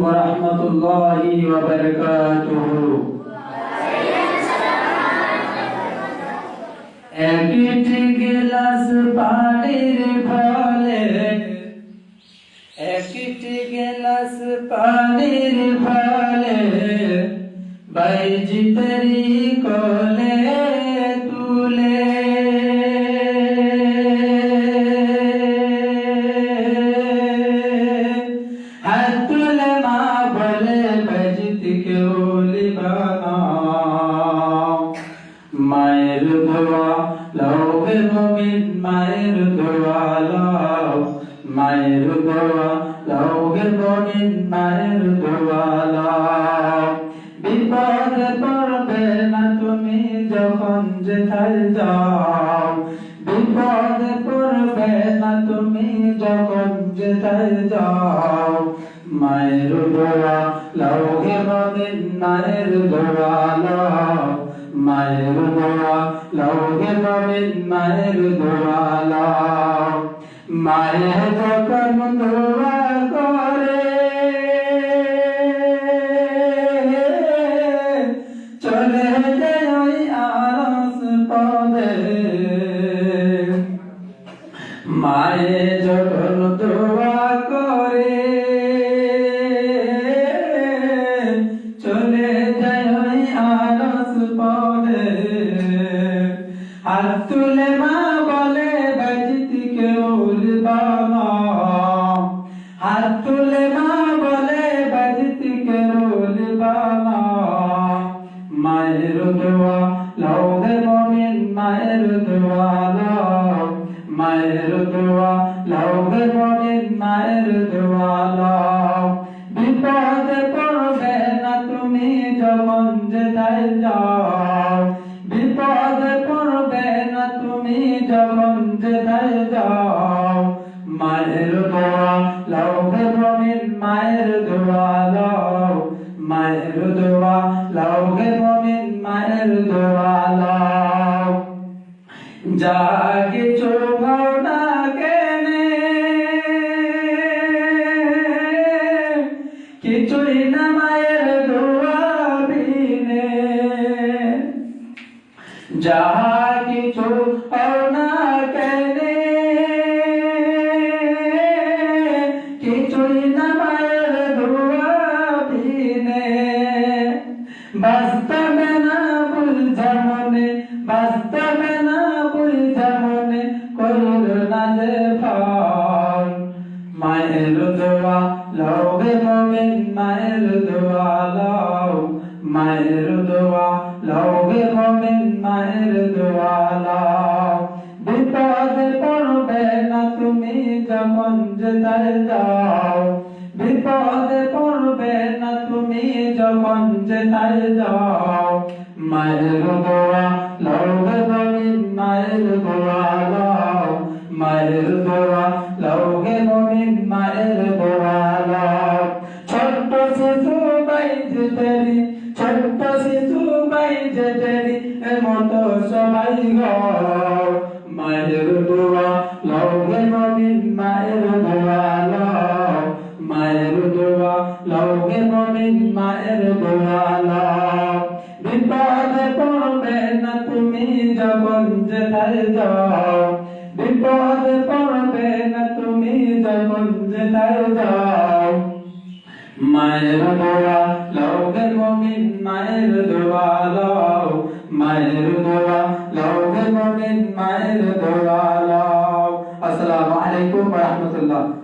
ورحمة الله وبركاته একটি গিলাস পানির ফলে একটি গিলাস পানির ফলে বাইজি তরি কোলে মায়ের দোয়া লৌহে মুমিন, মায়ের দোয়া লও। মায়ের দোয়া লৌহে মুমিন, মায়ের দোয়া লও। বিপদ পড়বে না তুমি যখন যেথায় যাও। পড়বে না তুমি যখন যেথায় যাও, মায়ের দোয়া লৌহে মুমিন, মায়ের দোয়া লও। মায়ের দোয়া লৌহে মুমিন, মায়ের দোয়া লও। মায়ের যখন দোয়া করে, চলে হাত বলে, বাজিতি কেউ বাবা হাত তুলে বলে, বাজিতি কেউ বাবা মায়ের দোয়া লও হে মমিন, মায়ের দোয়া লও। মায়ের দোয়া লও হে মমিন, মায়ের দোয়া যখন যেথায় যাও মায়ের দোয়া লও হে মমিন মায়ের দোয়া লও মায়ের দোয়া লও হে মমিন মায়ের দোয়া লাও যা কিছু ভাবনা যা কিছু পাওনা বাস্তবে না ভুল যেমনে বাস্তবে না ভুল যেমনে করল না যে ফল। মায়ের দোয়া লও হে মোমেন, মায়ের দোয়া লও। মায়ের দোয়া লও হে মোমেন, মায়ের দোয়া লও। বিপদে পড়বে না তুমি যখন যেতায় যাও। বিপদে পড়বে না তুমি যখন যেতায় যাও মায়ের দোয়া হে মোমেন মায়ের দোয়া লও মায়ের দোয়া লও হে মোমেন মায়ের দোয়া লও ছোট্ট শিশু বাইজে তেরি ছোট্ট শিশু বাইজে তেরি এ মতো সবাই গো মায়ের দোয়া লও হে মোমেন মায়ের দোয়া লও হে মোমেন মায়ের দোয়া লও বিপদে পড়বে না তুমি যখন যেথায় যাও বিপদে পড়বে না তুমি যখন যেথায় যাও মায়ের দোয়া লও হে মুমিন মায়ের দোয়া লও মায়ের দোয়া লও হে মুমিন মায়ের দোয়া লও আসসালামু আলাইকুম ওয়া রাহমাতুল্লাহ